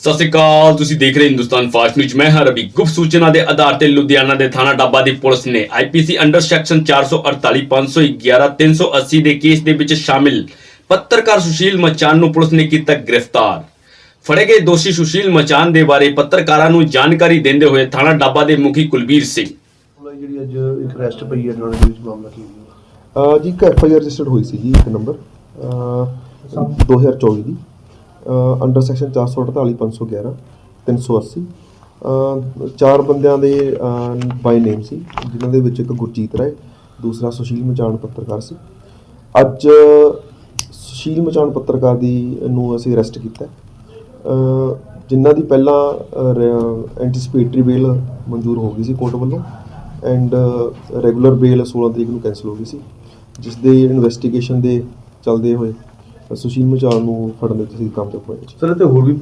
ਸਤਿ ਸ਼੍ਰੀ ਅਕਾਲ ਤੁਸੀਂ ਦੇਖ ਰਹੇ ਹਿੰਦੁਸਤਾਨ ਫਾਸਟ ਨਿਊਜ਼ ਮੈਂ ਹਾਂ ਰਵੀ। ਗੁਪਤ ਸੂਚਨਾ ਦੇ ਆਧਾਰ ਤੇ ਲੁਧਿਆਣਾ ਦੇ ਥਾਣਾ ਡੱਬਾ ਦੀ ਪੁਲਿਸ ਨੇ ਆਈਪੀਸੀ ਅੰਡਰ ਸੈਕਸ਼ਨ 448 511 380 ਦੇ ਕੇਸ ਦੇ ਵਿੱਚ ਸ਼ਾਮਿਲ ਪੱਤਰਕਾਰ ਸੁਸ਼ੀਲ ਮਚਾਨ ਨੂੰ ਪੁਲਿਸ ਨੇ ਕੀਤਾ ਗ੍ਰਿਫਤਾਰ। ਫੜੇ ਗਏ ਦੋਸ਼ੀ ਸੁਸ਼ੀਲ ਮਚਾਨ ਦੇ ਬਾਰੇ ਪੱਤਰਕਾਰਾਂ ਨੂੰ ਜਾਣਕਾਰੀ ਦਿੰਦੇ ਹੋਏ ਥਾਣਾ ਡੱਬਾ ਦੇ ਮੁਖੀ ਕੁਲਬੀਰ ਸਿੰਘ। ਜਿਹੜੀ ਅੱਜ ਇੱਕ ਅਰੈਸਟ ਪਈ ਹੈ ਥਾਣੇ ਦੇ ਵਿੱਚ ਮਾਮਲਾ ਕੀ ਹੈ ਅਹ ਜੀ ਇੱਕ ਐਫ ਆਈ ਆਰ ਰਜਿਸਟਰਡ ਹੋਈ ਸੀ ਜੀ ਇੱਕ ਨੰਬਰ। ਅਹ 2024 ਦੀ। ਅੰਡਰ ਸੈਕਸ਼ਨ 448 511 380 ਅਹ, ਚਾਰ ਬੰਦਿਆਂ ਦੇ ਬਾਈ ਨੇਮ ਸੀ, ਜਿਨ੍ਹਾਂ ਦੇ ਵਿੱਚ ਇੱਕ ਗੁਰਜੀਤ ਰਾਏ, ਦੂਸਰਾ ਸੁਸ਼ੀਲ ਮਚਾਨ ਪੱਤਰਕਾਰ ਸੀ। ਅੱਜ ਸੁਸ਼ੀਲ ਮਚਾਨ ਪੱਤਰਕਾਰ ਦੀ ਨੂੰ ਅਸੀਂ ਅਰੈਸਟ ਕੀਤਾ। ਜਿਨ੍ਹਾਂ ਦੀ ਪਹਿਲਾਂ ਐਂਟੀਸਪੇਟਰੀ ਬੇਲ ਮਨਜ਼ੂਰ ਹੋ ਗਈ ਸੀ ਕੋਰਟ ਵੱਲੋਂ ਐਂਡ ਰੈਗੂਲਰ ਬੇਲ 16 ਤਰੀਕ ਨੂੰ ਕੈਂਸਲ ਹੋ ਗਈ ਸੀ ਜਿਸ ਦੇ ਇਨਵੈਸਟੀਗੇਸ਼ਨ ਦੇ ਚੱਲਦੇ ਹੋਏ ਸੁਸ਼ੀਲ ਮਚਾਨ ਨੂੰ ਫੜਨ ਦੇ ਅਸੀਂ ਕਾਮਯਾਬ ਹੋਏ ਜੀ ਸਰ ਤੇ ਹੋਰ ਵੀ